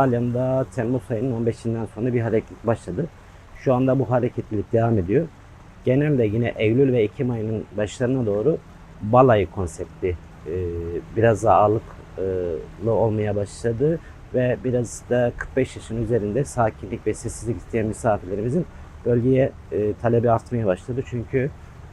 Dalyan'da Temmuz ayının 15'inden sonra bir hareketlilik başladı. Şu anda bu hareketlilik devam ediyor. Genelde yine Eylül ve Ekim ayının başlarına doğru balayı konsepti e, biraz daha ağırlıklı olmaya başladı ve biraz da 45 yaşın üzerinde sakinlik ve sessizlik isteyen misafirlerimizin bölgeye e, talebi artmaya başladı. Çünkü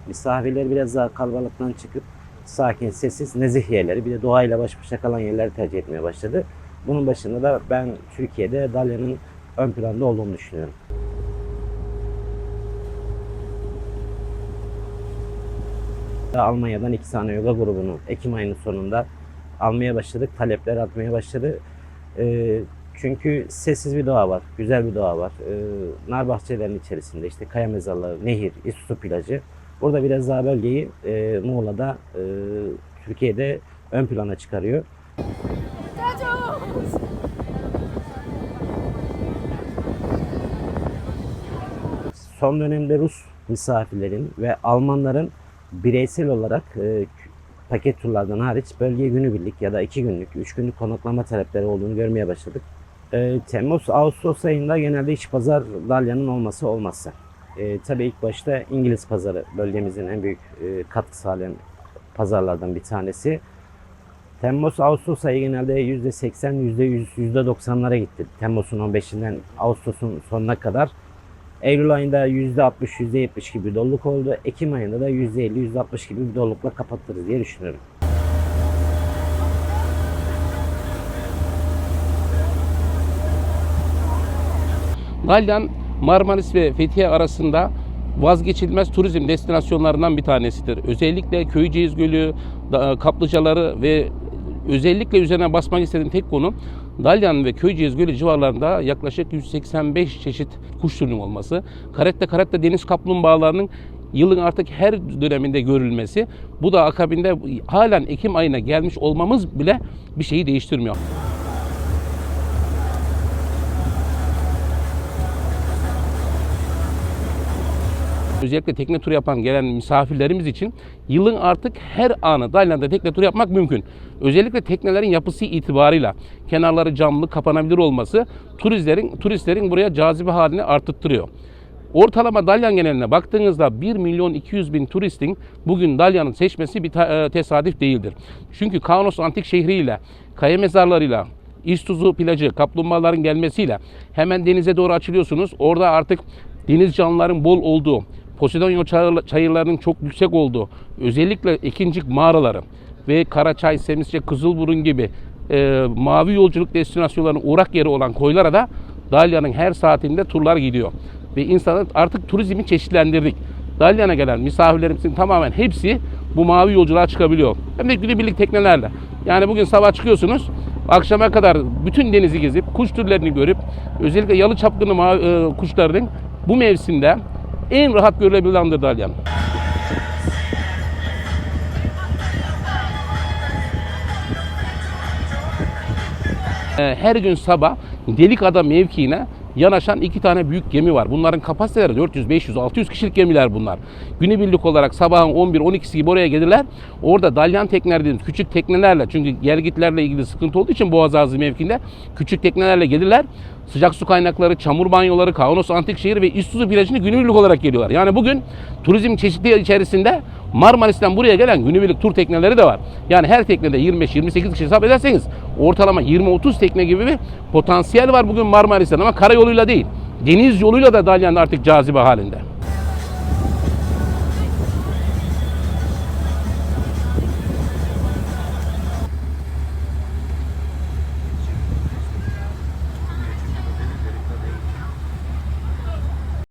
misafirler biraz daha kalabalıktan çıkıp sakin, sessiz, nezih yerleri bir de doğayla baş başa kalan yerleri tercih etmeye başladı. Bunun başında da ben Türkiye'de Dalya'nın ön planda olduğunu düşünüyorum. Almanya'dan iki tane yoga grubunu Ekim ayının sonunda almaya başladık. Talepler artmaya başladı. Ee, çünkü sessiz bir doğa var, güzel bir doğa var. Ee, nar bahçelerinin içerisinde işte kaya mezarları, nehir, İsusu plajı. Burada biraz daha bölgeyi e, Muğla'da, e, Türkiye'de ön plana çıkarıyor. son dönemde Rus misafirlerin ve Almanların bireysel olarak e, paket turlardan hariç bölgeye günübirlik ya da iki günlük, üç günlük konaklama talepleri olduğunu görmeye başladık. E, Temmuz, Ağustos ayında genelde iç pazar Dalya'nın olması olmazsa. E, tabii ilk başta İngiliz pazarı bölgemizin en büyük e, katkı sağlayan pazarlardan bir tanesi. Temmuz, Ağustos ayı genelde %80, %100, %90'lara gitti. Temmuz'un 15'inden Ağustos'un sonuna kadar. Eylül ayında %60, %70 gibi doluluk oldu. Ekim ayında da %50, %60 gibi bir dolulukla kapatırız diye düşünüyorum. Dalyan, Marmaris ve Fethiye arasında vazgeçilmez turizm destinasyonlarından bir tanesidir. Özellikle Köyceğiz Gölü, kaplıcaları ve özellikle üzerine basmak istediğim tek konu Dalyan ve Köyceğiz Gölü civarlarında yaklaşık 185 çeşit kuş türünün olması. Karette karette deniz kaplumbağalarının yılın artık her döneminde görülmesi. Bu da akabinde halen Ekim ayına gelmiş olmamız bile bir şeyi değiştirmiyor. Özellikle tekne turu yapan gelen misafirlerimiz için yılın artık her anı Dalyan'da tekne turu yapmak mümkün. Özellikle teknelerin yapısı itibarıyla kenarları camlı kapanabilir olması turistlerin turistlerin buraya cazibe halini arttırıyor. Ortalama Dalyan geneline baktığınızda 1 milyon 200 bin turistin bugün Dalyan'ı seçmesi bir e, tesadüf değildir. Çünkü Kaunos Antik Şehri'yle, kaya mezarlarıyla, İstuzu plajı, kaplumbağaların gelmesiyle hemen denize doğru açılıyorsunuz. Orada artık deniz canlıların bol olduğu, Posidonyo çayır- çayırlarının çok yüksek olduğu, özellikle ikincik mağaraları ve Karaçay, Semisçe, Kızılburun gibi e, mavi yolculuk destinasyonlarının uğrak yeri olan koylara da Dalyan'ın her saatinde turlar gidiyor. Ve insanlar artık turizmi çeşitlendirdik. Dalyan'a gelen misafirlerimizin tamamen hepsi bu mavi yolculuğa çıkabiliyor. Hem de günübirlik teknelerle. Yani bugün sabah çıkıyorsunuz, akşama kadar bütün denizi gezip, kuş türlerini görüp, özellikle yalı çapkını mavi, e, kuşların bu mevsimde en rahat görülebilir andır Dalyan. Ee, her gün sabah Delikada mevkiine yanaşan iki tane büyük gemi var. Bunların kapasiteleri 400, 500, 600 kişilik gemiler bunlar. Günübirlik olarak sabahın 11, 12'si gibi oraya gelirler. Orada dalyan tekneler dediğimiz küçük teknelerle çünkü gelgitlerle ilgili sıkıntı olduğu için Boğazağızı mevkinde küçük teknelerle gelirler. Sıcak su kaynakları, çamur banyoları, Kaunos Antik Şehir ve İstuzu plajını günübirlik olarak geliyorlar. Yani bugün turizm çeşitliği içerisinde Marmaris'ten buraya gelen günübirlik tur tekneleri de var. Yani her teknede 25-28 kişi hesap ederseniz ortalama 20-30 tekne gibi bir potansiyel var bugün Marmaris'ten ama karayoluyla değil. Deniz yoluyla da Dalyan artık cazibe halinde.